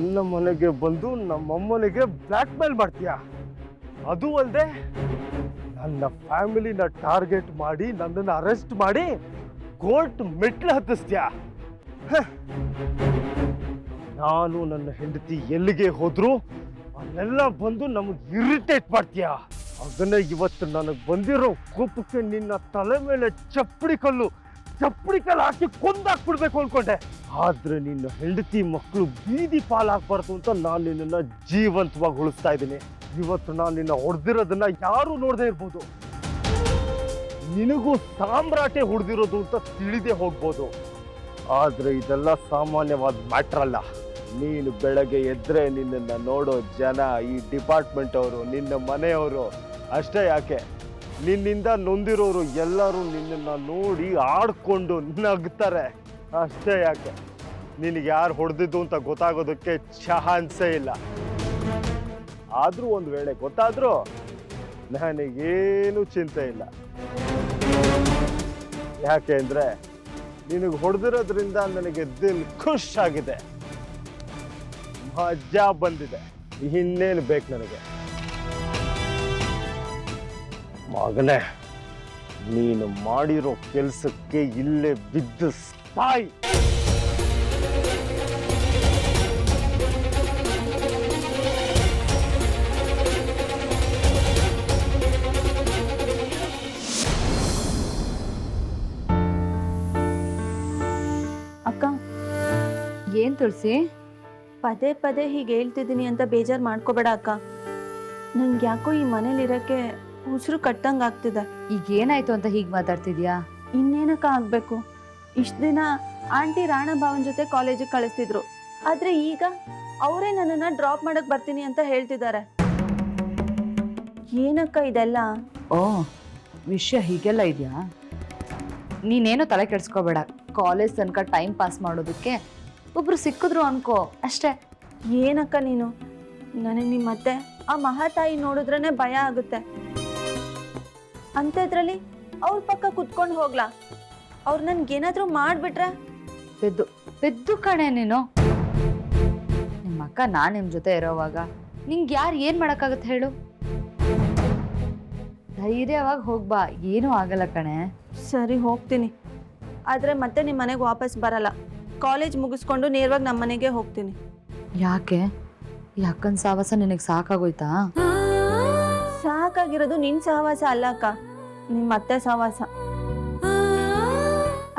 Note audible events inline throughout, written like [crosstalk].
ನನ್ನ ಮನೆಗೆ ಬಂದು ನಮ್ಮಮ್ಮನಿಗೆ ಬ್ಲ್ಯಾಕ್ ಮೇಲ್ ಮಾಡ್ತೀಯ? ಅದು ಅಲ್ಲದೆ ನನ್ನ ಫ್ಯಾಮಿಲಿನ ಟಾರ್ಗೆಟ್ ಮಾಡಿ ನನ್ನನ್ನು ಅರೆಸ್ಟ್ ಮಾಡಿ ಕೋರ್ಟ್ ಮೆಟ್ಲು ಹತ್ತಿಸ್ತೀಯ. ನಾನು ನನ್ನ ಹೆಂಡತಿ ಎಲ್ಲಿಗೆ ಹೋದ್ರು ಅಲ್ಲೆಲ್ಲ ಬಂದು ನಮಗೆ ಇರಿಟೇಟ್ ಮಾಡ್ತೀಯ? ಅದನ್ನೇ ಇವತ್ತು ನನಗೆ ಬಂದಿರೋ ಕೋಪಕ್ಕೆ ನಿನ್ನ ತಲೆ ಮೇಲೆ ಚಪ್ಪಡಿ ಕಲ್ಲು. ಚಪ್ಪಡಿ ಕಲ್ಲು ಹಾಕಿ ಕೊಂದಾಕ್ಬಿಡ್ಬೇಕು ಅನ್ಕೊಂಡೆ. ಆದ್ರೆ ನಿನ್ನ ಹೆಂಡತಿ ಮಕ್ಕಳು ಬೀದಿ ಪಾಲಾಗ್ಬಾರ್ದು ಅಂತ ನಾನು ನಿನ್ನನ್ನ ಜೀವಂತವಾಗಿ ಉಳಿಸ್ತಾ ಇದ್ದೀನಿ. ಇವತ್ತು ನಾನು ನಿನ್ನ ಹೊಡೆದಿರೋದನ್ನ ಯಾರು ನೋಡದೇ ಇರ್ಬೋದು. ನಿನಗೂ ಸಾಮ್ರಾಟೆ ಹೊಡೆದಿರೋದು ಅಂತ ತಿಳಿದೇ ಹೋಗ್ಬೋದು. ಆದ್ರೆ ಇದೆಲ್ಲ ಸಾಮಾನ್ಯವಾದ ಮ್ಯಾಟ್ರ್ ಅಲ್ಲ. ನೀನು ಬೆಳಗ್ಗೆ ಎದ್ರೆ ನಿನ್ನನ್ನು ನೋಡೋ ಜನ ಈ ಡಿಪಾರ್ಟ್ಮೆಂಟ್ ಅವರು, ನಿನ್ನ ಮನೆಯವರು ಅಷ್ಟೇ ಯಾಕೆ? ನಿನ್ನಿಂದ ನೊಂದಿರೋರು ಎಲ್ಲರೂ ನಿನ್ನನ್ನು ನೋಡಿ ಆಡ್ಕೊಂಡು ನಗ್ತಾರೆ. ಅಷ್ಟೇ ಯಾಕೆ? ನಿನಗೆ ಯಾರು ಹೊಡೆದಿದ್ದು ಅಂತ ಗೊತ್ತಾಗೋದಕ್ಕೆ ಚಾನ್ಸೇ ಇಲ್ಲ. ಆದರೂ ಒಂದು ವೇಳೆ ಗೊತ್ತಾದರೂ ನನಗೇನು ಚಿಂತೆ ಇಲ್ಲ. ಯಾಕೆ ಅಂದರೆ ನಿನಗೆ ಹೊಡೆದಿರೋದ್ರಿಂದ ನನಗೆ ದಿಲ್ ಖುಷ್ ಆಗಿದೆ. ಮಜಾ ಬಂದಿದೆ. ಇನ್ನೇನು ಬೇಕು ನನಗೆ? ಮಗನೇ ನೀನು ಮಾಡಿರೋ ಕೆಲಸಕ್ಕೆ ಇಲ್ಲೇ ಬಿದ್ದು ಸಾಯ್ ಅಕ್ಕ ಏನ್ ತುಳಸಿ? ಪದೇ ಪದೇ ಹೀಗೆ ಹೇಳ್ತಿದ್ದೀನಿ ಅಂತ ಬೇಜಾರು ಮಾಡ್ಕೋಬೇಡ ಅಕ್ಕ. ನಂಗೆ ಯಾಕೋ ಈ ಮನೇಲಿರೋಕ್ಕೆ ಉಸಿರು ಕಟ್ಟಂಗ್ ಆಗ್ತಿದೆ. ಈಗ ಏನಾಯ್ತು ಅಂತ ಹೀಗ್ ಮಾತಾಡ್ತಿದ್ಯಾ? ಇನ್ನೇನಕ್ಕ ಆಗಬೇಕು? ಇಷ್ಟ ದಿನ ಆಂಟಿ ರಾಣಾ ಭಾವನ್ ಜೊತೆ ಕಾಲೇಜಿಗೆ ಕಳಿಸ್ತಿದ್ರು. ಆದ್ರೆ ಈಗ ಅವರೇ ನನ್ನನ್ನ ಡ್ರಾಪ್ ಮಾಡಕ್ ಬರ್ತೀನಿ ಅಂತ ಹೇಳ್ತಿದ್ದಾರೆ. ಏನಕ್ಕ ಇದೆಲ್ಲ? ಓ ವಿಷಯ ಹೀಗೆಲ್ಲ ಇದೆಯಾ? ನೀನೇನು ತಲೆ ಕೆಡ್ಸ್ಕೋಬೇಡ. ಕಾಲೇಜ್ ತನಕ ಟೈಮ್ ಪಾಸ್ ಮಾಡೋದಕ್ಕೆ ಒಬ್ರು ಸಿಕ್ಕಿದ್ರು ಅನ್ಕೋ. ಅಷ್ಟೇ. ಏನಕ್ಕ ನೀನು? ನನಗೆ ನಿಮ್ಮತ್ತೆ ಆ ಮಹಾತಾಯಿ ನೋಡಿದ್ರೇ ಭಯ ಆಗುತ್ತೆ. ಅಂಥದ್ರಲ್ಲಿ ಅವ್ರ ಪಕ್ಕ ಕುತ್ಕೊಂಡು ಹೋಗ್ಲಾ? ಅವ್ರು ನನ್ಗೇನಾದ್ರೂ ಮಾಡಿಬಿಟ್ರೆ? ಪೆದ್ದು ಪೆದ್ದು ಕಣೆ ನೀನು. ನಿಮ್ಮ ಅಕ್ಕ ನಾನು ನಿಮ್ ಜೊತೆ ಇರೋವಾಗ ನಿಂಗೆ ಯಾರು ಏನ್ ಮಾಡಕ್ಕಾಗತ್ತೆ ಹೇಳು? ಧೈರ್ಯವಾಗಿ ಹೋಗ್ಬಾ ಏನೂ ಆಗಲ್ಲ ಕಣೆ. ಸರಿ ಹೋಗ್ತೀನಿ. ಆದರೆ ಮತ್ತೆ ನಿಮ್ಮ ಮನೆಗೆ ವಾಪಸ್ ಬರಲ್ಲ. ಕಾಲೇಜ್ ಮುಗಿಸ್ಕೊಂಡು ನೇರವಾಗಿ ನಮ್ಮ ಮನೆಗೆ ಹೋಗ್ತೀನಿ. ಯಾಕೆ? ಈ ಅಕ್ಕನ ಸಾವಸ ನಿನಗೆ ಸಾಕಾಗೋಯ್ತಾ? ಸಾಕಾಗಿರೋದು ನಿನ್ ಸಹವಾಸ ಅಲ್ಲ ಅಕ್ಕ. ನಿಮ್ಮ ಅತ್ತೆ ಸಹವಾಸ.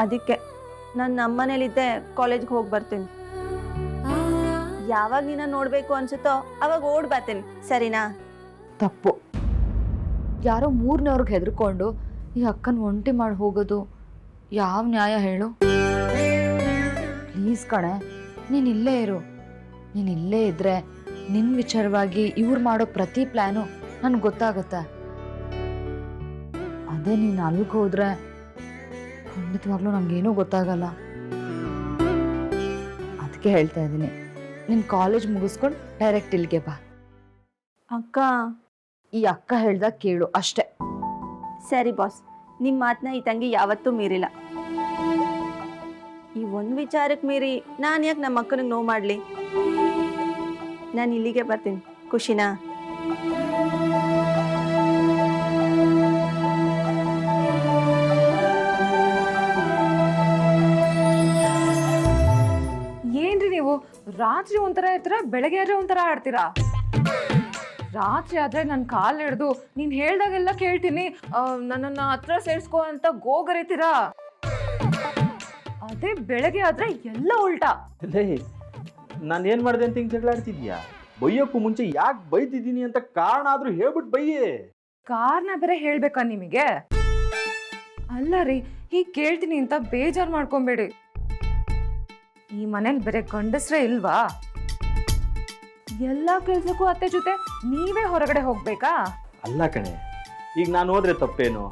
ಅದಕ್ಕೆ ನಾನು ನಮ್ಮ ಮನೇಲಿದ್ದೆ ಕಾಲೇಜ್ಗೆ ಹೋಗಿ ಬರ್ತೀನಿ. ಯಾವಾಗ ನಿನ್ನ ನೋಡಬೇಕು ಅನ್ಸುತ್ತೋ ಅವಾಗ ಓಡ್ ಬರ್ತೀನಿ. ಸರಿನಾ? ತಪ್ಪು. ಯಾರೋ ಮೂರನೇವ್ರಿಗೆ ಹೆದರ್ಕೊಂಡು ಈ ಅಕ್ಕನ ಒಂಟಿ ಮಾಡಿ ಹೋಗೋದು ಯಾವ ನ್ಯಾಯ ಹೇಳು? ಪ್ಲೀಸ್ ಕಣೆ, ನೀನು ಇಲ್ಲೇ ಇರು. ನೀನು ಇಲ್ಲೇ ಇದ್ರೆ ನಿನ್ನ ವಿಚಾರವಾಗಿ ಇವ್ರು ಮಾಡೋ ಪ್ರತಿ ಪ್ಲ್ಯಾನು ನನ್ಗೆ ಗೊತ್ತಾಗುತ್ತಾ. ಅದೇ ನೀನು ಅಲ್ಲಿಗೆ ಹೋದ್ರೆ ಖಂಡಿತವಾಗ್ಲೂ ನಂಗೇನೂ ಗೊತ್ತಾಗಲ್ಲ. ಅದಕ್ಕೆ ಹೇಳ್ತಾ ಇದ್ದೀನಿ. ನಿನ್ ಕಾಲೇಜ್ ಮುಗಿಸ್ಕೊಂಡು ಡೈರೆಕ್ಟ್ ಇಲ್ಲಿಗೆ ಬಾ. ಅಕ್ಕ. ಈ ಅಕ್ಕ ಹೇಳ್ದಾಗ ಕೇಳು ಅಷ್ಟೇ. ಸರಿ ಬಾಸ್. ನಿಮ್ಮ ಮಾತನ್ನ ಈ ತಂಗಿ ಯಾವತ್ತೂ ಮೀರಿಲ್ಲ. ಈ ಒಂದು ವಿಚಾರಕ್ಕೆ ಮೀರಿ ನಾನು ಯಾಕೆ ನಮ್ಮ ಅಕ್ಕನಿಗೆ ನೋವು ಮಾಡಲಿ? ನಾನು ಇಲ್ಲಿಗೆ ಬರ್ತೀನಿ. ಖುಷಿನಾ? ರಾತ್ರಿ ಒಂಥರ ಇರ್ತೀರ ಬೆಳಗ್ಗೆ ಆದ್ರೆ ಒಂಥರ ಆಡ್ತೀರಾ? ರಾತ್ರಿ ಆದ್ರೆ ನನ್ನ ಕಾಲ್ ಹಿಡ್ದು ನೀನ್ ಹೇಳ್ದಾಗೆಲ್ಲ ಕೇಳ್ತೀನಿ. ನನ್ನನ್ನ ಹತ್ರ ಸೇರ್ಸ್ಕೋ ಅಂತ ಗೋಗರಿತೀರಾ ಅದೇ ಬೆಳಗ್ಗೆ ಆದ್ರೆ ಎಲ್ಲ ಉಲ್ಟಾ. ಲೇ ನಾನು ಏನು ಮಾಡಿದೆ ಅಂತ ಹಿಂಗೆ ಜಗಳಾಡ್ತಿದ್ಯಾ? ಬೈಯೋಕ್ಕೂ ಮುಂಚೆ ಯಾಕೆ ಬೈದಿದ್ದೀನಿ ಅಂತ ಕಾರಣ ಆದ್ರೂ ಹೇಳ್ಬಿಟ್ಟು ಬೈಯೇ. ಕಾರಣ ಬೇರೆ ಹೇಳ್ಬೇಕಾ ನಿಮಗೆ? ಅಲ್ಲ ರೀ ಹೀಗೆ ಕೇಳ್ತೀನಿ ಅಂತ ಬೇಜಾರ್ ಮಾಡ್ಕೊಂಬೇಡಿ. ಈ ಮನೇಲಿ ಬೇರೆ ಗಂಡಸ್ರೇ ಇಲ್ವಾ? ಎಲ್ಲ ಕೆಲ್ಸಕ್ಕೂ ಅತ್ತೆ ಜೊತೆ ನೀವೇ ಹೊರಗಡೆ ಹೋಗ್ಬೇಕಾ? ಅಲ್ಲ ಕಣೆ ಈಗ ನಾನು ಹೋದ್ರೆ ತಪ್ಪೇನು?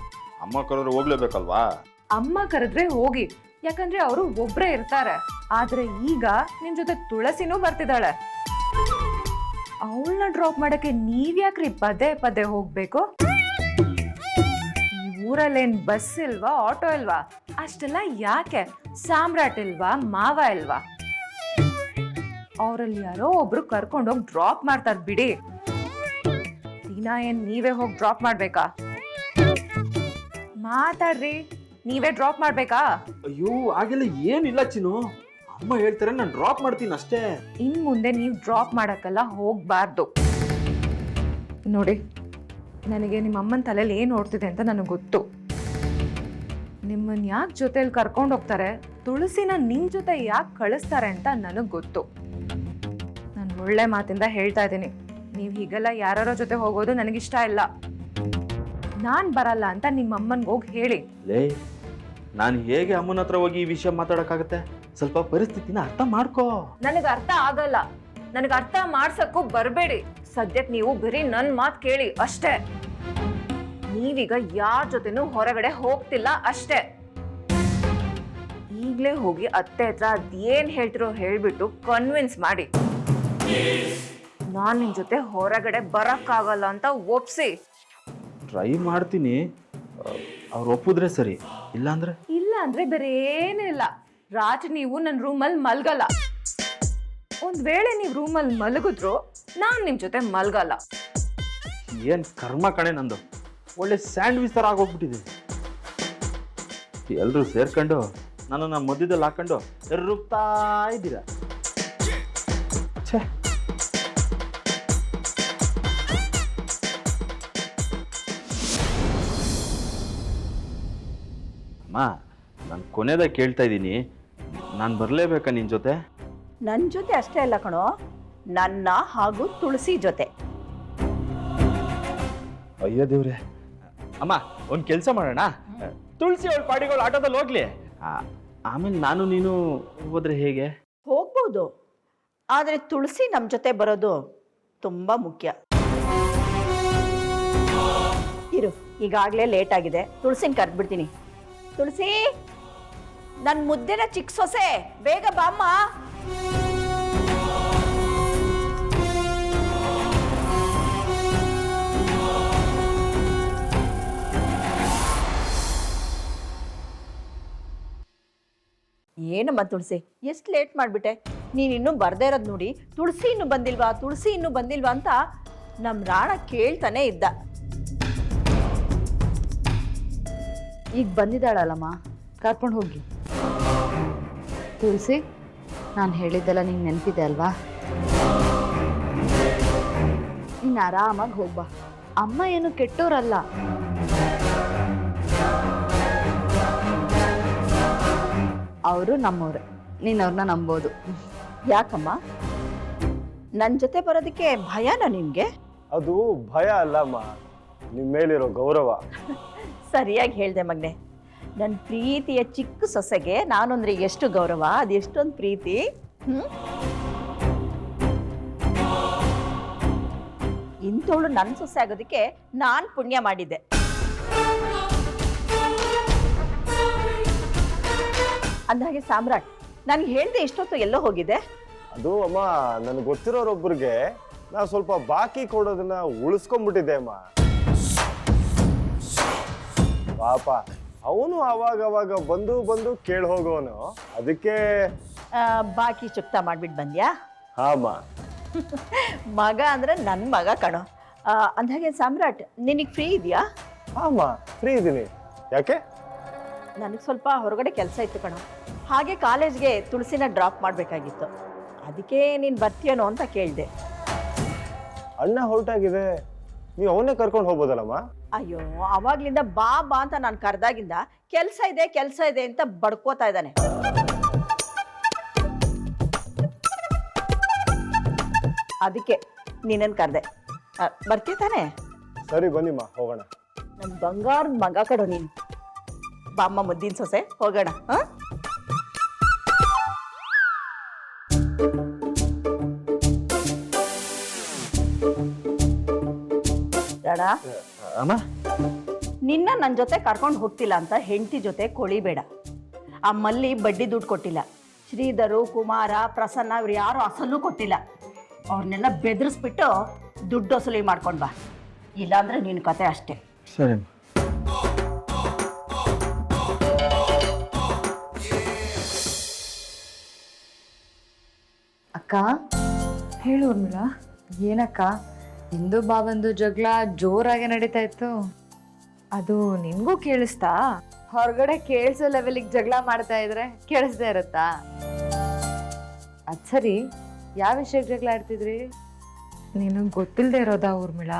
ಅಮ್ಮ ಕರೆದ್ರೆ ಹೋಗ್ಲೇಬೇಕಲ್ವಾ? ಅಮ್ಮ ಕರೆದ್ರೆ ಹೋಗಿ ಯಾಕಂದ್ರೆ ಅವರು ಒಬ್ರೇ ಇರ್ತಾರೆ. ಆದ್ರೆ ಈಗ ನಿಮ್ ಜೊತೆ ತುಳಸಿನೂ ಬರ್ತಿದ್ದಾಳೆ. ಅವಳನ್ನ ಡ್ರಾಪ್ ಮಾಡಕ್ಕೆ ನೀವ್ಯಾಕ್ರಿ ಪದೇ ಪದೇ ಹೋಗ್ಬೇಕು? ಈ ಊರಲ್ಲೇನ್ ಬಸ್ ಇಲ್ವಾ ಆಟೋ ಇಲ್ವಾ? ಅಷ್ಟೆಲ್ಲ ಯಾಕೆ? ಸಾಮ್ರಾಟ್ ಇಲ್ವಾ? ಮಾವ ಇಲ್ವಾ? ಅವರಲ್ಲಿ ಯಾರೋ ಒಬ್ರು ಕರ್ಕೊಂಡೋಗಿ ಡ್ರಾಪ್ ಮಾಡ್ತಾರೆ ಬಿಡಿ. ದಿನ ಏನ್ ನೀವೇ ಹೋಗಿ ಡ್ರಾಪ್ ಮಾಡ್ಬೇಕಾ? ಮಾತಾಡ್ರಿ ನೀವೇ ಡ್ರಾಪ್ ಮಾಡ್ಬೇಕಾ? ಅಯ್ಯೋ ಆಗೆಲ್ಲ ಏನಿಲ್ಲ ಚಿನ್ನು. ಅಮ್ಮ ಹೇಳ್ತಾರೆ ನಾನು ಡ್ರಾಪ್ ಮಾಡ್ತೀನಿ ಅಷ್ಟೇ. ಇನ್ ಮುಂದೆ ನೀವು ಡ್ರಾಪ್ ಮಾಡಕ್ಕೆಲ್ಲ ಹೋಗ್ಬಾರ್ದು. ನೋಡಿ ನನಗೆ ನಿಮ್ಮ ಅಮ್ಮನ ತಲೆಯಲ್ಲಿ ಏನು ಓಡ್ತಿದೆ ಅಂತ ನನಗೆ ಗೊತ್ತು. ನಿಮ್ಮನ್ನ ಯಾಕೆ ಜೊತೆಲಿ ಕರ್ಕೊಂಡು ಹೋಗ್ತಾರೆ? ತುಳಸಿನ ನಿಮ್ಮ ಜೊತೆ ಯಾಕೆ ಕಳಿಸ್ತಾರೆ ಅಂತ ನನಗೆ ಗೊತ್ತು. ನಾನು ಒಳ್ಳೆ ಮಾತಿಂದ ಹೇಳ್ತಾ ಇದ್ದೀನಿ. ನೀವು ಹೀಗೆಲ್ಲ ಯಾರೋ ಜೊತೆ ಹೋಗೋದು ನನಗಿಷ್ಟ ಇಲ್ಲ. ನಾನು ಬರಲ್ಲ ಅಂತ ನಿಮ್ಮ ಅಮ್ಮನ್ಗೆ ಹೋಗಿ ಹೇಳಿ. ಲೇ ನಾನು ಹೇಗೆ ಅಮ್ಮನ ಹತ್ರ ಹೋಗಿ ಈ ವಿಷಯ ಮಾತಾಡೋಕ್ಕಾಗತ್ತೆ? ಸ್ವಲ್ಪ ಪರಿಸ್ಥಿತಿನ ಅರ್ಥ ಮಾಡ್ಕೋ. ನನಗೆ ಅರ್ಥ ಆಗಲ್ಲ. ನನಗೆ ಅರ್ಥ ಮಾಡ್ಸಕ್ಕೂ ಬರಬೇಡಿ. ಸದ್ಯಕ್ಕೆ ನೀವು ಬರೀ ನನ್ನ ಮಾತು ಕೇಳಿ ಅಷ್ಟೇ. ನೀವೀಗ ಯಾರ ಜೊತೆನೂ ಹೊರಗಡೆ ಹೋಗ್ತಿಲ್ಲ ಅಷ್ಟೇ. ಈಗಲೇ ಹೋಗಿ ಅತ್ತೆ ಹತ್ರ ಅದೇನ್ ಹೇಳ್ತಿರೋ ಹೇಳ್ಬಿಟ್ಟು ಕನ್ವಿನ್ಸ್ ಮಾಡಿ. ನಾನು ನಿಮ್ಮ ಜೊತೆ ಹೊರಗಡೆ ಬರಕ್ಕಾಗಲ್ಲ ಅಂತ ಒಪ್ಸಿ. ಟ್ರೈ ಮಾಡ್ತೀನಿ. ಅವ್ರು ಒಪ್ಪಿದ್ರೆ ಸರಿ. ಇಲ್ಲಾಂದ್ರೆ? ಇಲ್ಲ ಅಂದ್ರೆ ಬೇರೆ ಏನಿಲ್ಲ. ರಾತ್ರಿ ನೀವು ನನ್ನ ರೂಮಲ್ಲಿ ಮಲ್ಗಲ್ಲ. ಒಂದ್ ವೇಳೆ ನೀವು ರೂಮಲ್ಲಿ ಮಲಗಿದ್ರು ನಾನ್ ನಿಮ್ ಜೊತೆ ಮಲ್ಗಲ್ಲ. ಏನ್ ಕರ್ಮ ಕಣೆ ನಂದು? ಒಳ್ಳೆ ಸ್ಯಾಂಡ್ವಿಚ್ ಥರ ಆಗೋಗ್ಬಿಟ್ಟಿದೆ. ಎಲ್ಲರೂ ಸೇರ್ಕೊಂಡು ನನ್ನನ್ನ ಮಧ್ಯದಲ್ಲಿ ಹಾಕೊಂಡು ರುಬ್ತಾ ಇದ್ದೀರಾ? ಛೇ. ಅಮ್ಮ ನಾನು ಕೊನೆದಾಗ ಕೇಳ್ತಾ ಇದ್ದೀನಿ. ನಾನು ಬರಲೇಬೇಕಾ ನಿನ್ನ ಜೊತೆ? ನನ್ನ ಜೊತೆ ಅಷ್ಟೇ ಅಲ್ಲ ಕಣೋ ನನ್ನ ಹಾಗೂ ತುಳಸಿ ಜೊತೆ. ಅಯ್ಯೋ ದೇವ್ರೆ. ಅಮ್ಮ ಒಂದು ಕೆಲಸ ಮಾಡೋಣ. ತುಳಸಿ ಅವಳ ಪಾಡಿಗಳು ಆಟೋದಲ್ಲಿ ಹೋಗ್ಲಿ. ಆಮೇಲೆ ನಾನು ನೀನು ಹೋದ್ರೆ ಹೇಗೆ? ಹೋಗ್ಬೋದು. ಆದರೆ ತುಳಸಿ ನಮ್ಮ ಜೊತೆ ಬರೋದು ತುಂಬ ಮುಖ್ಯ. ಇರು ಈಗಾಗಲೇ ಲೇಟ್ ಆಗಿದೆ. ತುಳಸಿನ ಕರೆದ್ಬಿಡ್ತೀನಿ. ತುಳಸಿ ನನ್ನ ಮುದ್ದೆನ ಚಿಕ್ಕ ಸೊಸೆ ಬೇಗ ಬಾಮ್ಮ. ಏನಮ್ಮ ತುಳಸಿ? ಎಷ್ಟು ಲೇಟ್ ಮಾಡಿಬಿಟ್ಟೆ? ನೀನು ಇನ್ನೂ ಬರ್ದೇ ಇರೋದು ನೋಡಿ, ತುಳಸಿ ಇನ್ನೂ ಬಂದಿಲ್ವಾ, ತುಳಸಿ ಇನ್ನೂ ಬಂದಿಲ್ವಾ ಅಂತ ನಮ್ಮ ರಾಣ ಕೇಳ್ತಾನೆ ಇದ್ದ. ಈಗ ಬಂದಿದ್ದಾಳಲ್ಲಮ್ಮ, ಕರ್ಕೊಂಡು ಹೋಗಿ. ತುಳಸಿ, ನಾನು ಹೇಳಿದ್ದೆಲ್ಲ ನಿಂಗೆ ನೆನಪಿದೆ ಅಲ್ವಾ? ನೀನು ಆರಾಮಾಗಿ ಹೋಗ್ಬಾ ಅಮ್ಮ ಏನು ಕೆಟ್ಟೋರಲ್ಲ. ಅವರು ನಮ್ಮವ್ರೆ. ನೀನು ಅವ್ರನ್ನ ನಂಬೋದು. ಯಾಕಮ್ಮ? ನನ್ನ ಜೊತೆ ಬರೋದಕ್ಕೆ ಭಯನಾ ನಿಮಗೆ? ಅದು ಭಯ ಅಲ್ಲಮ್ಮ. ನಿಮ್ಮ ಮೇಲಿರೋ ಗೌರವ. [laughs] ಸರಿಯಾಗಿ ಹೇಳಿದೆ ಮಗ್ನೆ. ನನ್ನ ಪ್ರೀತಿಯ ಚಿಕ್ಕ ಸೊಸೆಗೆ ನಾನಂದ್ರೆ ಎಷ್ಟು ಗೌರವ? ಅದು ಎಷ್ಟೊಂದು ಪ್ರೀತಿ? ಹ್ಮ್? ಇಂಥವಳು ನನ್ನ ಸೊಸೆ ಆಗೋದಕ್ಕೆ ನಾನು ಪುಣ್ಯ ಮಾಡಿದ್ದೆ. ಅಂದಹಾಗೆ ಸಾಮ್ರಾಟ್ ನನಗೆ ಹೇಳ್ದೆ ಎಷ್ಟೊತ್ತು ಎಲ್ಲೋ ಹೋಗಿದೆ. ಅದು ಅಮ್ಮ ನನಗೆ ಗೊತ್ತಿರೋರೊಬ್ಬರಿಗೆ ನಾ ಸ್ವಲ್ಪ ಬಾಕಿ ಕೊಡೋದನ್ನ ಉಳಿಸ್ಕೊಂಡ್ಬಿಟ್ಟಿದ್ದೆ ಅಮ್ಮ. ಪಾಪ ಅವನು ಅವಾಗ ಅವಾಗ ಬಂದು ಬಂದು ಕೇಳಿ ಹೋಗೋನು. ಅದಕ್ಕೆ ಆ, ಬಾಕಿ ಚುಕ್ತ ಮಾಡ್ಬಿಟ್ಟು ಬಂದ್ಯಾ? ಹಾಮ [laughs] ಮಗ ಅಂದ್ರೆ ನನ್ನ ಮಗ ಕಣೋ. ಆ, ಅಂದ್ಹಾಗೆ ಸಾಮ್ರಾಟ್ ನಿನಗೆ ಫ್ರೀ ಇದೆಯಾ? ಹಾಮ ಫ್ರೀ ಇದ್ದೀನಿ ಯಾಕೆ? ನನಗೆ ಸ್ವಲ್ಪ ಹೊರಗಡೆ ಕೆಲಸ ಇತ್ತು ಕಣೋ. ಹಾಗೆ ಕಾಲೇಜ್ಗೆ ತುಳಸಿನ ಡ್ರಾಪ್ ಮಾಡಬೇಕಾಗಿತ್ತು. ಅದಕ್ಕೆ ನೀನು ಬರ್ತೀಯನೋ ಅಂತ ಕೇಳಿದೆ. ಅಣ್ಣ ಹೊರಟಾಗಿದೆ. ನೀವು ಅವನ್ನೇ ಕರ್ಕೊಂಡು ಹೋಗ್ಬೋದಲ್ಲಮ್ಮ? ಅಯ್ಯೋ ಅವಾಗ್ಲಿಂದ ಬಾ ಬಾ ಅಂತ ನಾನು ಕರೆದಾಗಿಂದ ಕೆಲಸ ಇದೆ ಕೆಲಸ ಇದೆ ಅಂತ ಬಡ್ಕೋತಾ ಇದ್ದಾನೆ. ಅದಕ್ಕೆ ನೀನನ್ ಕರೆದೆ. ಬರ್ತೀಯ ತಾನೆ? ಸರಿ ಬನ್ನಿಮ್ಮ ಹೋಗೋಣ. ನನ್ನ ಬಂಗಾರದ ಮಗ ಕಡೋ ನೀನು. ಬಾಮ್ಮ ಮುದ್ದಿನ ಸೊಸೆ ಹೋಗೋಣ ಹಾಂ? ಬೇಡ. ಅಮ್ಮ? ನಿನ್ನ ನನ್ನ ಜೊತೆ ಕರ್ಕೊಂಡು ಹೋಗ್ತಿಲ್ಲ ಅಂತ ಹೆಂಡತಿ ಜೊತೆ ಕೊಳಿಬೇಡ. ಆ ಮಲ್ಲಿ ಬಡ್ಡಿ ದುಡ್ಡು ಕೊಟ್ಟಿಲ್ಲ. ಶ್ರೀಧರು ಕುಮಾರ ಪ್ರಸನ್ನ ಇವ್ರು ಯಾರು ಅಸಲು ಕೊಟ್ಟಿಲ್ಲ. ಅವ್ರನ್ನೆಲ್ಲ ಬೆದರಿಸ್ಬಿಟ್ಟು ದುಡ್ಡು ವಸೂಲಿ ಮಾಡ್ಕೊಂಡ್ ಬಾ. ಇಲ್ಲಾಂದ್ರೆ ನಿನ್ನ ಕತೆ ಅಷ್ಟೇ. ಸರಿ ಅಕ್ಕ? ಹೇಳು ಊರ್ಮಿಳಾ ಏನಕ್ಕ? ಹಿಂದೂ ಬಾಬಂದು ಜಗಳ ಜೋರಾಗಿ ನಡೀತಾ ಇತ್ತು. ಅದು ನಿಮಗೂ ಕೇಳಿಸ್ತಾ? ಹೊರಗಡೆ ಕೇಳಿಸೋ ಲೆವೆಲಿಗೆ ಜಗಳ ಮಾಡ್ತಾ ಇದ್ರೆ ಕೇಳಿಸ್ದೇ ಇರುತ್ತಾ? ಅದ್ ಸರಿ. ಯಾವ ವಿಷಯಕ್ಕೆ ಜಗಳ ಆಡ್ತಿದ್ರಿ? ನಿನಗೆ ಗೊತ್ತಿಲ್ಲದೆ ಇರೋದಾ ಊರ್ಮಿಳ?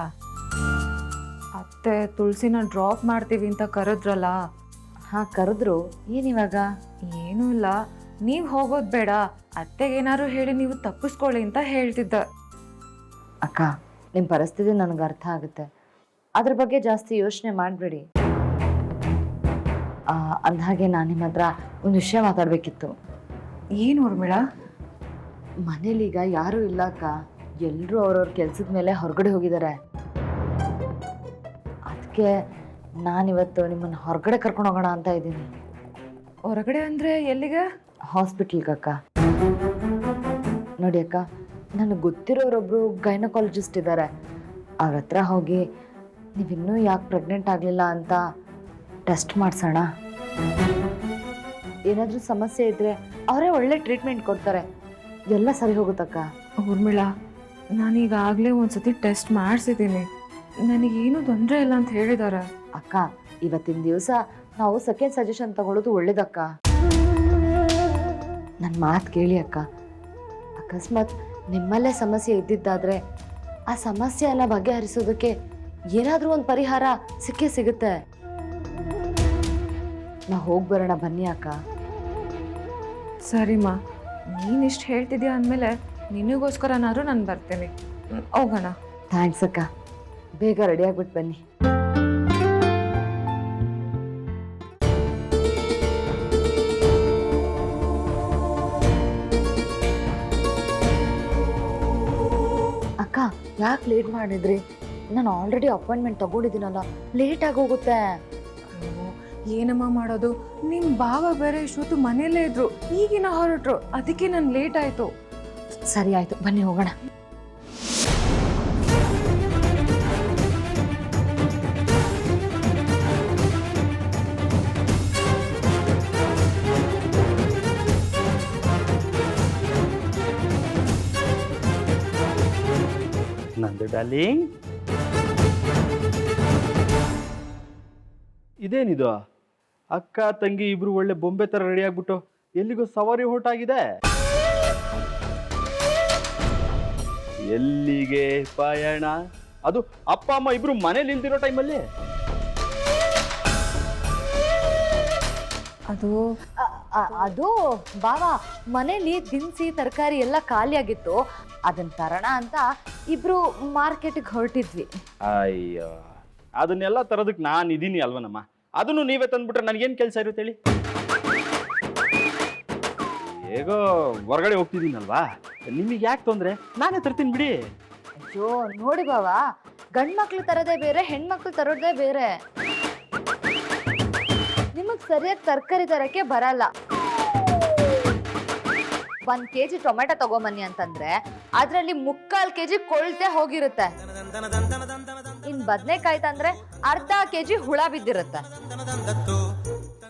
ಅತ್ತೆ ತುಳಸಿನ ಡ್ರಾಪ್ ಮಾಡ್ತೀವಿ ಅಂತ ಕರೆದ್ರಲ್ಲ? ಹಾ ಕರೆದ್ರು. ಏನಿವಾಗ ಏನೂ ಇಲ್ಲ. ನೀವು ಹೋಗೋದು ಬೇಡ. ಅತ್ತೆಗೇನಾದ್ರು ಹೇಳಿ ನೀವು ತಪ್ಪಿಸ್ಕೊಳ್ಳಿ ಅಂತ ಹೇಳ್ತಿದ್ದ. ಅಕ್ಕ ನಿಮ್ಮ ಪರಿಸ್ಥಿತಿ ನನಗೆ ಅರ್ಥ ಆಗುತ್ತೆ. ಅದ್ರ ಬಗ್ಗೆ ಜಾಸ್ತಿ ಯೋಚನೆ ಮಾಡಬೇಡಿ. ಅಂದಹಾಗೆ ನಾನು ನಿಮ್ಮ ಹತ್ರ ಒಂದು ವಿಷಯ ಮಾತಾಡಬೇಕಿತ್ತು. ಏನು ಉರ್ಮಿಳ ಮನೇಲಿ ಈಗ ಯಾರೂ ಇಲ್ಲ ಅಕ್ಕ. ಎಲ್ಲರೂ ಅವ್ರವ್ರ ಕೆಲ್ಸದ ಮೇಲೆ ಹೊರಗಡೆ ಹೋಗಿದ್ದಾರೆ ಅದಕ್ಕೆ ನಾನಿವತ್ತು ನಿಮ್ಮನ್ನು ಹೊರಗಡೆ ಕರ್ಕೊಂಡು ಹೋಗೋಣ ಅಂತ ಇದ್ದೀನಿ. ಹೊರಗಡೆ ಅಂದರೆ ಎಲ್ಲಿಗೆ? ಹಾಸ್ಪಿಟ್ಲ್ಗೆ ಅಕ್ಕ ನೋಡಿ ಅಕ್ಕ ನನಗೆ ಗೊತ್ತಿರೋರೊಬ್ಬರು ಗೈನಕಾಲಜಿಸ್ಟ್ ಇದ್ದಾರೆ ಅವ್ರ ಹತ್ರ ಹೋಗಿ ನೀವಿನ್ನೂ ಯಾಕೆ ಪ್ರೆಗ್ನೆಂಟ್ ಆಗಲಿಲ್ಲ ಅಂತ ಟೆಸ್ಟ್ ಮಾಡಿಸೋಣ? ಏನಾದರೂ ಸಮಸ್ಯೆ ಇದ್ದರೆ ಅವರೇ ಒಳ್ಳೆ ಟ್ರೀಟ್ಮೆಂಟ್ ಕೊಡ್ತಾರೆ. ಎಲ್ಲ ಸರಿ ಹೋಗುತ್ತಕ್ಕ? ಊರ್ಮಿಳಾ ನಾನೀಗಾಗಲೇ ಒಂದ್ಸತಿ ಟೆಸ್ಟ್ ಮಾಡಿಸಿದ್ದೀನಿ. ನನಗೇನು ತೊಂದರೆ ಇಲ್ಲ ಅಂತ ಹೇಳಿದ್ದಾರೆ ಅಕ್ಕ ಇವತ್ತಿನ ದಿವಸ ನಾವು ಸೆಕೆಂಡ್ ಸಜೆಷನ್ ತಗೊಳ್ಳೋದು ಒಳ್ಳೇದಕ್ಕ. ನನ್ನ ಮಾತು ಕೇಳಿ ಅಕ್ಕ. ಅಕಸ್ಮಾತ್ ನಿಮ್ಮಲ್ಲೇ ಸಮಸ್ಯೆ ಇದ್ದಿದ್ದಾದ್ರೆ ಆ ಸಮಸ್ಯೆ ಎಲ್ಲ ಬಗೆಹರಿಸೋದಕ್ಕೆ ಏನಾದರೂ ಒಂದು ಪರಿಹಾರ ಸಿಕ್ಕೇ ಸಿಗುತ್ತೆ. ನಾ ಹೋಗಿ ಬರೋಣ ಬನ್ನಿ ಅಕ್ಕ. ಸರಿಮ್ಮ ನೀನಿಷ್ಟು ಹೇಳ್ತಿದ್ಯಾ ಅಂದಮೇಲೆ ನಿನಗೋಸ್ಕರನಾದ್ರೂ ನಾನು ಬರ್ತೇನೆ. ಹೋಗೋಣ. ಥ್ಯಾಂಕ್ಸ್ ಅಕ್ಕ. ಬೇಗ ರೆಡಿ ಆಗ್ಬಿಟ್ಟು ಬನ್ನಿ. ಯಾಕೆ ಲೇಟ್ ಮಾಡಿದ್ರಿ? ನಾನು ಆಲ್ರೆಡಿ ಅಪಾಯಿಂಟ್ಮೆಂಟ್ ತಗೊಂಡಿದ್ದೀನಲ್ಲ ಲೇಟ್ ಹೋಗುತ್ತೆ. ಏನಮ್ಮ ಮಾಡೋದು? ನಿಮ್ಮ ಬಾವ ಬೇರೆ ಇಷ್ಟೊತ್ತು ಮನೆಯಲ್ಲೇ ಇದ್ರು, ಈಗಿನ ಹೊರಟ್ರು, ಅದಕ್ಕೆ ನಾನು ಲೇಟ್ ಆಯ್ತು. ಸರಿ ಆಯ್ತು, ಬನ್ನಿ ಹೋಗೋಣ. ನಂದು ಡಾರ್ಲಿಂಗ್ ಇದೇನಿದು? ಅಕ್ಕ, ತಂಗಿ ಇಬ್ರು ಒಳ್ಳೆ ಬೊಂಬೆ ತರ ರೆಡಿ ಆಗ್ಬಿಟ್ಟು ಎಲ್ಲಿಗೂ ಸವಾರಿ ಹೊರಟಾಗಿದೆ. ಎಲ್ಲಿಗೆ ಪಯಣ? ಅದು ಅಪ್ಪ, ಅಮ್ಮ ಇಬ್ರು ಮನೇಲಿ ಇಲ್ದಿರೋ ಟೈಮಲ್ಲಿ ಅದು ಅದು ಬಾವ ಮನೇಲಿ ದಿನಸಿ ತರಕಾರಿ ಎಲ್ಲ ಖಾಲಿಯಾಗಿತ್ತು. ಅದನ್ನ ತರೋಣ ಅಂತ ಇಬ್ರು ಮಾರ್ಕೆಟ್ಗೆ ಹೊರಟಿದ್ವಿ. ಅಯ್ಯೋ ಅದನ್ನೆಲ್ಲ ತರೋದಕ್ಕೆ ನಾನು ಇದೀನಿ ಅಲ್ವನಮ್ಮ. ಅದನ್ನು ನೀವೇ ತಂದ್ಬಿಟ್ರೆ ನನಗೇನು ಕೆಲಸ ಇರುತ್ತೆ ಹೇಳಿ? ಹೇಗೋ ಹೊರಗಡೆ ಹೋಗ್ತಿದ್ದೀನಲ್ವಾ? ನಿಮಗೆ ಯಾಕೆ ತೊಂದರೆ? ನಾನೇ ತರ್ತೀನಿ ಬಿಡಿ. ಅಯ್ಯೋ ನೋಡಿ ಬಾವ ಗಂಡ್ ಮಕ್ಳು ತರೋದೇ ಬೇರೆ ಹೆಣ್ಮಕ್ಳು ತರೋದೇ ಬೇರೆ. ನಿಮಗ್ ಸರಿಯಾಗಿ ತರಕಾರಿ ತರಕ್ಕೆ ಬರಲ್ಲ. ಒಂದ್ ಕೆಜಿ ಟೊಮೆಟೊ ತಗೊಂಬನ್ನಿ ಅಂತಂದ್ರೆ ಅದ್ರಲ್ಲಿ ಮುಕ್ಕಾಲ್ ಕೆಜಿ ಕೊಳ್ತೆ ಹೋಗಿರುತ್ತೆ. ಇನ್ ಬದ್ನೆಕಾಯಿ ತಂದ್ರೆ ಅರ್ಧ ಕೆಜಿ ಹುಳ ಬಿದ್ದಿರುತ್ತೆ.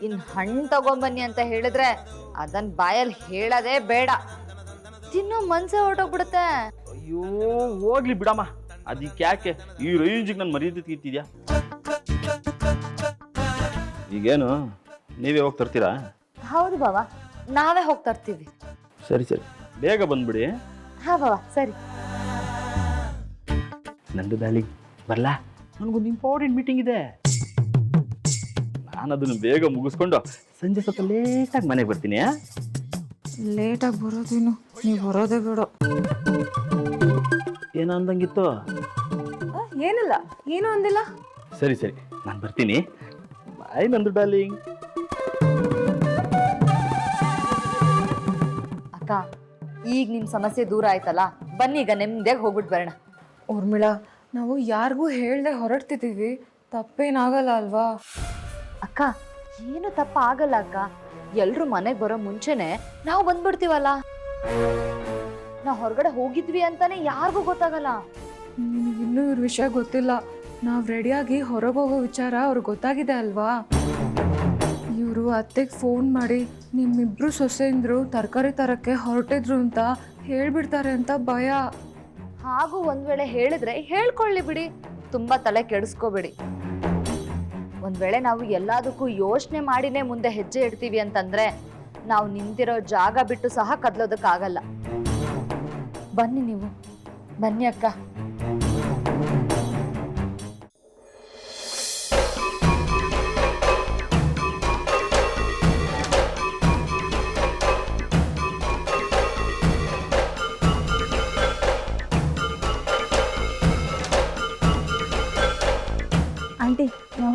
ಇನ್ ಹಣ್ಣು ತಗೊಂಬನ್ನಿ ಅಂತ ಹೇಳಿದ್ರೆ ಅದನ್ ಬಾಯಲ್ಲಿ ಹೇಳದೇ ಬೇಡ. ತಿನ್ನೋ ಮನ್ಸೇ ಹೊರಟೋಗ್ಬಿಡುತ್ತೆ. ಅಯ್ಯೋ, ಹೋಗ್ಲಿ ಬಿಡಮ್ಮ. ಅದಕ್ಕೆ ಯಾಕೆ ಈ ರೇಂಜಿಗೆ ನಾನು ಮರ್ಯಾದೆ ಈಗೇನು? ನೀವೇ ಹೋಗಿ ತರ್ತೀರಾ? ಹೌದು ಬಾಬಾ ನಾವೇ ಹೋಗಿ ತರ್ತೀವಿ. ಸರಿ ಸರಿ. ಬೇಗ ಬಂದ್ಬಿಡಿ. ಹಾ ಬಾಬಾ ಸರಿ. ನಂದು ಬ್ಯಾಲಿ ಬರಲಾ? ನನಗೊಂದು ಇಂಪಾರ್ಟೆಂಟ್ ಮೀಟಿಂಗ್ ಇದೆ. ನಾನು ಅದನ್ನು ಬೇಗ ಮುಗಿಸ್ಕೊಂಡು ಸಂಜೆ ಸ್ವಲ್ಪ ಲೇಟಾಗಿ ಮನೆಗೆ ಬರ್ತೀನಿ? ಲೇಟಾಗಿ ಬರೋದೇನು ನೀವು ಬರೋದೇ ಬೇಡ. ಏನೋ ಅಂದಂಗಿತ್ತು? ಆ, ಏನಿಲ್ಲ ಏನು ಅಂದಿಲ್ಲ. ಸರಿ ಸರಿ ನಾನು ಬರ್ತೀನಿ. ಬಾಯ್ ನಂದು ಡಾರ್ಲಿಂಗ್ ಅಕ್ಕ ಈಗ ನಿಮ್ಮ ಸಮಸ್ಯೆ ದೂರ ಆಯ್ತಲ್ಲ? ಬನ್ನಿ ಈಗ ನೆಮ್ಮದಿಯಾಗಿ ಹೋಗ್ಬಿಟ್ಟು ಬರೋಣ. ಊರ್ಮಿಳ ನಾವು ಯಾರಿಗೂ ಹೇಳ್ದೆ ಹೊರಡ್ತಿದ್ದೀವಿ. ತಪ್ಪೇನಾಗಲ್ಲ ಅಲ್ವಾ? ಅಕ್ಕ ಏನು ತಪ್ಪ ಆಗಲ್ಲ ಅಕ್ಕ. ಎಲ್ಲರೂ ಮನೆಗೆ ಬರೋ ಮುಂಚೆನೆ ನಾವು ಬಂದ್ಬಿಡ್ತೀವಲ್ಲ? ನಾವು ಹೊರಗಡೆ ಹೋಗಿದ್ವಿ ಅಂತಾನೆ ಯಾರಿಗೂ ಗೊತ್ತಾಗಲ್ಲ. ನಿಮಗೆ ಇನ್ನೂ ಇವ್ರ ವಿಷಯ ಗೊತ್ತಿಲ್ಲ. ನಾವು ರೆಡಿಯಾಗಿ ಹೊರಗೆ ಹೋಗೋ ವಿಚಾರ ಅವ್ರಿಗೆ ಗೊತ್ತಾಗಿದೆ ಅಲ್ವಾ? ಇವರು ಅತ್ತೆಗೆ ಫೋನ್ ಮಾಡಿ, ನಿಮ್ಮಿಬ್ರು ಸೊಸೆಂದ್ರು ತರಕಾರಿ ತರಕ್ಕೆ ಹೊರಟಿದ್ರು ಅಂತ ಹೇಳ್ಬಿಡ್ತಾರೆ ಅಂತ ಭಯ. ಹಾಗೂ ಒಂದ್ ವೇಳೆ ಹೇಳಿದ್ರೆ ಹೇಳ್ಕೊಳ್ಳಿ ಬಿಡಿ, ತುಂಬಾ ತಲೆ ಕೆಡಿಸ್ಕೋಬೇಡಿ. ಒಂದ್ ವೇಳೆ ನಾವು ಎಲ್ಲದಕ್ಕೂ ಯೋಚನೆ ಮಾಡಿನೇ ಮುಂದೆ ಹೆಜ್ಜೆ ಇಡ್ತೀವಿ ಅಂತಂದ್ರೆ, ನಾವು ನಿಂತಿರೋ ಜಾಗ ಬಿಟ್ಟು ಸಹ ಕದ್ಲೋದಕ್ಕಾಗಲ್ಲ. ಬನ್ನಿ ನೀವು. ಬನ್ನಿ ಅಕ್ಕ.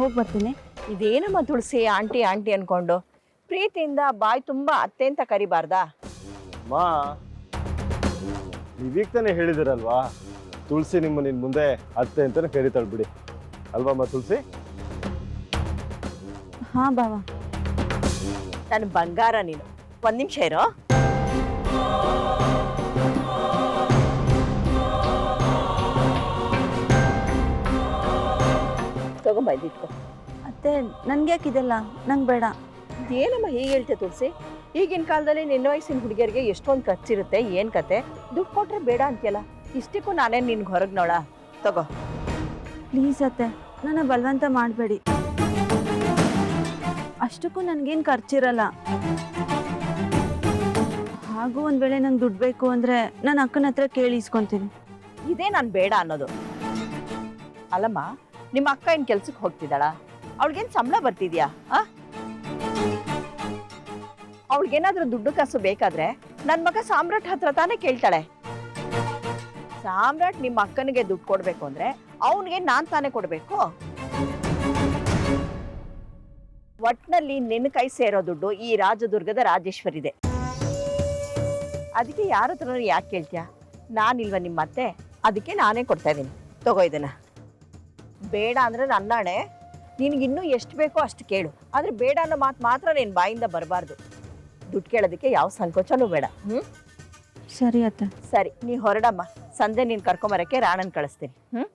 ಹೋಗಿ ಬರ್ತೀನಿ. ಇದೇನಮ್ಮ ತುಳಸಿ ಆಂಟಿ ಆಂಟಿ ಅನ್ಕೊಂಡು? ಪ್ರೀತಿಯಿಂದ ಬಾಯಿ ತುಂಬ ಅತ್ತೆ ಅಂತ ಕರಿಬಾರ್ದಾ ಮಾ ನೀವೀಗ ತಾನೇ ಹೇಳಿದಿರಲ್ವಾ? ತುಳಸಿ ನಿಮ್ಮ ನಿನ್ ಮುಂದೆ ಅತ್ತೆ ಅಂತಾನೆ ಕರಿತಾಳ್ ಬಿಡಿ ಅಲ್ವಮ್ಮ ತುಳಸಿ? ಹಾ ಬಾವ. ನನ್ನ ಬಂಗಾರ ನೀನು. ಒಂದು ನಿಮಿಷ ಇರೋ. ತಗೊಂಬ ಇದಿಟ್ಕೊ ಅತ್ತೆ ನನ್ಗೆ ಯಾಕಿದೆಲ್ಲ ನಂಗೆ ಬೇಡ. ಏನಮ್ಮ ಹೀಗೆ ಹೇಳ್ತೆ ತುಳಸಿ? ಈಗಿನ ಕಾಲದಲ್ಲಿ ನಿನ್ನ ವಯಸ್ಸಿನ ಹುಡುಗಿಯರಿಗೆ ಎಷ್ಟೊಂದು ಖರ್ಚಿರುತ್ತೆ ಏನು ಕತೆ? ದುಡ್ಡು ಕೊಟ್ರೆ ಬೇಡ ಅಂತೀಯಲ್ಲ? ಇಷ್ಟಕ್ಕೂ ನಾನೇ ನಿನ್ಗೆ ಹೊರಗೆ ನೋಡ ತಗೋ. ಪ್ಲೀಸ್ ಅತ್ತೆ ನನ್ನ ಬಲವಂತ ಮಾಡಬೇಡಿ. ಅಷ್ಟಕ್ಕೂ ನನಗೇನು ಖರ್ಚಿರಲ್ಲ. ಹಾಗೂ ಒಂದು ವೇಳೆ ನಂಗೆ ದುಡ್ಡು ಬೇಕು ಅಂದರೆ ನನ್ನ ಅಕ್ಕನ ಹತ್ರ ಕೇಳಿ ಇಸ್ಕೊತೀನಿ ಇದೇ ನಾನು ಬೇಡ ಅನ್ನೋದು. ಅಲ್ಲಮ್ಮ ನಿಮ್ಮ ಅಕ್ಕ ಏನು ಕೆಲ್ಸಕ್ಕೆ ಹೋಗ್ತಿದ್ದಾಳ? ಅವಳಿಗೇನು ಸಂಬಳ ಬರ್ತಿದ್ಯಾ, ಆ? ಅವಳಿಗೇನಾದ್ರೂ ದುಡ್ಡು ಕಾಸು ಬೇಕಾದ್ರೆ ನನ್ನ ಮಗ ಸಾಮ್ರಾಟ್ ಹತ್ರ ತಾನೇ ಕೇಳ್ತಾಳೆ. ಸಾಮ್ರಾಟ್ ನಿಮ್ಮ ಅಕ್ಕನಿಗೆ ದುಡ್ಡು ಕೊಡ್ಬೇಕು ಅಂದ್ರೆ ಅವನಿಗೆ ನಾನು ತಾನೇ ಕೊಡ್ಬೇಕು? ಒಟ್ನಲ್ಲಿ ನಿನ್ನ ಕೈ ಸೇರೋ ದುಡ್ಡು ಈ ರಾಜದುರ್ಗದ ರಾಜೇಶ್ವರಿದೆ. ಅದಕ್ಕೆ ಯಾರ ಹತ್ರ ಯಾಕೆ ಕೇಳ್ತೀಯಾ? ನಾನಿಲ್ವ ನಿಮ್ಮ ಅತ್ತೆ ಅದಕ್ಕೆ ನಾನೇ ಕೊಡ್ತಾ ಇದ್ದೀನಿ. ತಗೋ ಇದನ್ನ. ಬೇಡ ಅಂದ್ರೆ ನಿನಗೆ ನಿನಗಿನ್ನೂ ಎಷ್ಟು ಬೇಕೋ ಅಷ್ಟು ಕೇಳು. ಆದರೆ ಬೇಡ ಅನ್ನೋ ಮಾತು ಮಾತ್ರ ನಿನ್ನ ಬಾಯಿಂದ ಬರಬಾರ್ದು. ದುಡ್ಡು ಕೇಳೋದಕ್ಕೆ ಯಾವ ಸಂಕೋಚನೂ ಬೇಡ. ಹ್ಞೂ ಸರಿ ಅತ್ತ. ಸರಿ ನೀ ಹೊರಡಮ್ಮ. ಸಂಜೆ ನೀನು ಕರ್ಕೊಂಬರಕ್ಕೆ ರಾಣನ್ ಕಳಿಸ್ತೀನಿ. ಹ್ಞೂ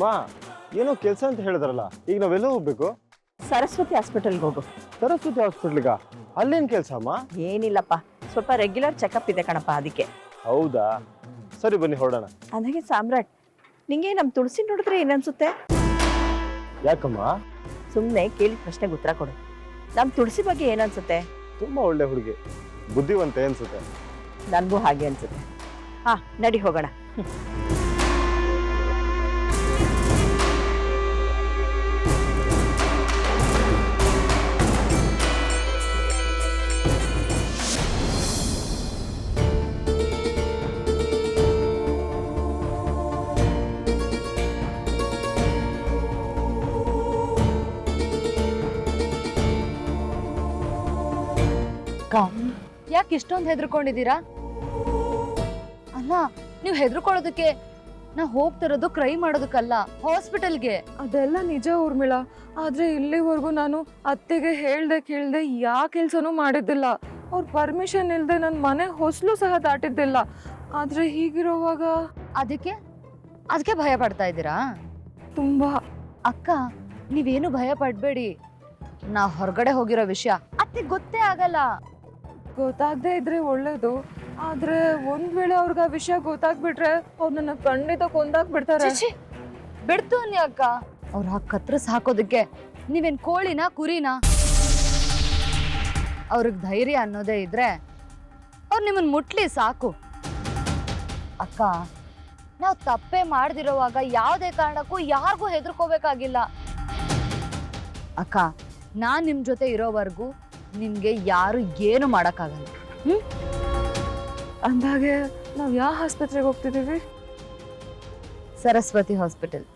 ಮಾ ಏನೋ ಕೆಲಸ ಅಂತ ಹೇಳಿದ್ರಲ್ಲ ಈಗ ನಾವೆಲ್ಲ ಹೋಗ್ಬೇಕು? ಸರಸ್ವತಿ ಹಾಸ್ಪಿಟಲ್ಗೆ ಹೋಗು. ಸರಸ್ವತಿ ಹಾಸ್ಪಿಟ್ಲಿಗ? ಅಲ್ಲೇನು ಕೆಲಸ ಅಮ್ಮ ಏನಿಲ್ಲಪ್ಪ. ಸ್ವಲ್ಪ ರೆಗ್ಯುಲರ್ ಚೆಕಪ್ ಇದೆ ಕಣಪ್ಪ ಅದಕ್ಕೆ. ಹೌದಾ? ಸರಿ ಬನ್ನಿ ಹೊರಡೋಣ. ಅಂದಾಗೆ ಸಾಮ್ರಾಟ್ ನಿಂಗೆ ನಮ್ಮ ತುಳಸಿ ನೋಡಿದ್ರೆ ಏನನ್ಸುತ್ತೆ? ಯಾಕಮ್ಮ? ಸುಮ್ಮನೆ ಕೇಳಿ ಪ್ರಶ್ನೆಗೆ ಉತ್ತರ ಕೊಡು. ನಮ್ಮ ತುಳಸಿ ಬಗ್ಗೆ ಏನನ್ಸುತ್ತೆ? ತುಂಬಾ ಒಳ್ಳೆ ಹುಡುಗಿ. ಬುದ್ಧಿವಂತೆ ಅನ್ಸುತ್ತೆ ನನಗೂ ಹಾಗೆ ಅನ್ಸುತ್ತೆ. ಹಾ ನಡಿ ಹೋಗೋಣ. ಯಾಕೆ ಇಷ್ಟೊಂದು ಹೆದರ್ಕೊಂಡಿದ್ದೀರಾ? ಅಲ್ಲ ನೀವು ಹೆದರ್ಕೊಳ್ಳೋದಕ್ಕೆ ನಾ ಹೋಗ್ತಿರೋದು ಕ್ರೈ ಮಾಡೋದಕ್ಕಲ್ಲ ಹಾಸ್ಪಿಟಲ್ಗೆ. ಅದೆಲ್ಲ ನಿಜ ಊರ್ಮಿಳ. ಆದ್ರೆ ಇಲ್ಲಿವರೆಗೂ ನಾನು ಅತ್ತೆಗೆ ಹೇಳ್ದೆ ಕೇಳ್ದೆ ಯಾವ ಕೆಲ್ಸನೂ ಮಾಡಿದ್ದಿಲ್ಲ. ಅವ್ರ ಪರ್ಮಿಷನ್ ಇಲ್ಲದೆ ನನ್ನ ಮನೆ ಹೊಸಲು ಸಹ ದಾಟಿದ್ದಿಲ್ಲ. ಆದ್ರೆ ಹೀಗಿರುವಾಗ ಅದಕ್ಕೆ? ಅದಕ್ಕೆ ಭಯ ಪಡ್ತಾ ಇದ್ದೀರಾ? ತುಂಬಾ. ಅಕ್ಕ ನೀವೇನು ಭಯ ಪಡ್ಬೇಡಿ. ನಾ ಹೊರಗಡೆ ಹೋಗಿರೋ ವಿಷಯ ಅತ್ತೆ ಗೊತ್ತೇ ಆಗಲ್ಲ. ಗೊತ್ತಾಗದೇ ಇದ್ರೆ ಒಳ್ಳೇದು. ಆದ್ರೆ ಒಂದ್ ವೇಳೆ ಅವ್ರಿಗೆ ಆ ವಿಷಯ ಗೊತ್ತಾಗ್ಬಿಟ್ರೆ ಅವ್ರು ಖಂಡಿತ ಕೊಂದಾಕ್ಬಿಡ್ತಾರೆ. ಬಿಡ್ತಾರೆ ಬಿಡ್ತು ಅನ್ನಿ ಅಕ್ಕ. ಅವ್ರ ಆ ಕತ್ರಸ್ ಹಾಕೋದಕ್ಕೆ ನೀವೇನ್ ಕೋಳಿನ, ಕುರಿನಾ? ಅವ್ರಿಗೆ ಧೈರ್ಯ ಅನ್ನೋದೇ ಇದ್ರೆ ಅವ್ರು ನಿಮ್ಮನ್ ಮುಟ್ಲಿ ಸಾಕು. ಅಕ್ಕ, ನಾವು ತಪ್ಪೇ ಮಾಡ್ದಿರೋವಾಗ ಯಾವುದೇ ಕಾರಣಕ್ಕೂ ಯಾರಿಗೂ ಹೆದರ್ಕೋಬೇಕಾಗಿಲ್ಲ. ಅಕ್ಕ, ನಾನ್ ನಿಮ್ ಜೊತೆ ಇರೋವರೆಗೂ ನಿಮ್ಗೆ ಯಾರು ಏನು ಮಾಡಕ್ಕಾಗಲ್ಲ. ಅಂದಾಗೆ ನಾವ್ ಯಾವ ಆಸ್ಪತ್ರೆಗೆ ಹೋಗ್ತಿದ್ದೀವಿ? ಸರಸ್ವತಿ ಹಾಸ್ಪಿಟಲ್.